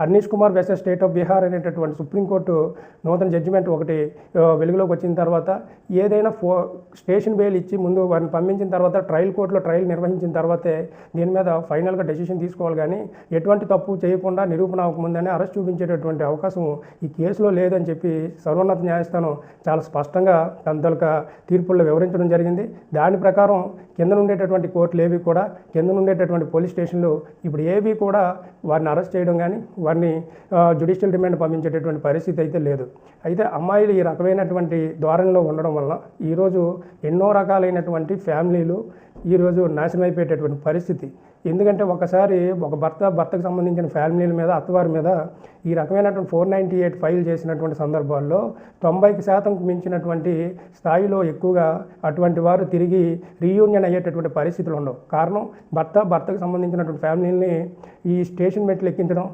Anish Kumar versus state of Bihar అనేటటువంటి supreme court నూతన judgement ఒకటి వెలుగులోకి వచ్చిన తర్వాత ఏదైనా ఫో స్టేషన్ బెయిల్ ఇచ్చి ముందు వారిని పంపించిన తర్వాత ట్రయల్ కోర్టులో ట్రయల్ నిర్వహించిన తర్వాతే దీని మీద ఫైనల్గా డెసిషన్ తీసుకోవాలి కానీ ఎటువంటి తప్పు చేయకుండా నిరూపణ అవ్వకముందని అరెస్ట్ చూపించేటటువంటి అవకాశం ఈ కేసులో లేదని చెప్పి సర్వోన్నత న్యాయస్థానం చాలా స్పష్టంగా తనతొలక తీర్పుల్లో వివరించడం జరిగింది. దాని ప్రకారం కింద ఉండేటటువంటి కోర్టులు ఏవి కూడా కింద ఉండేటటువంటి పోలీస్ స్టేషన్లు ఇప్పుడు ఏవి కూడా వారిని అరెస్ట్ చేయడం కానీ వారిని జుడిషియల్ డిమాండ్ పంపించేటటువంటి పరిస్థితి అయితే లేదు. అయితే అమ్మాయిలు ఈ రకమైనటువంటి ధోరణిలో ఉండడం వల్ల ఈరోజు ఎన్నో రకాలైనటువంటి ఫ్యామిలీలు ఈరోజు నాశనం అయిపోయేటటువంటి పరిస్థితి. ఎందుకంటే ఒకసారి ఒక భర్త భర్తకు సంబంధించిన ఫ్యామిలీల మీద అత్తవారి మీద ఈ రకమైనటువంటి ఫోర్ నైంటీ ఎయిట్ ఫైల్ చేసినటువంటి సందర్భాల్లో తొంభైకి శాతం మించినటువంటి స్థాయిలో ఎక్కువగా అటువంటి వారు తిరిగి రీయూనియన్ అయ్యేటటువంటి పరిస్థితులు ఉండవు. కారణం భర్త భర్తకు సంబంధించినటువంటి ఫ్యామిలీని ఈ స్టేషన్ మెట్లు ఎక్కించడం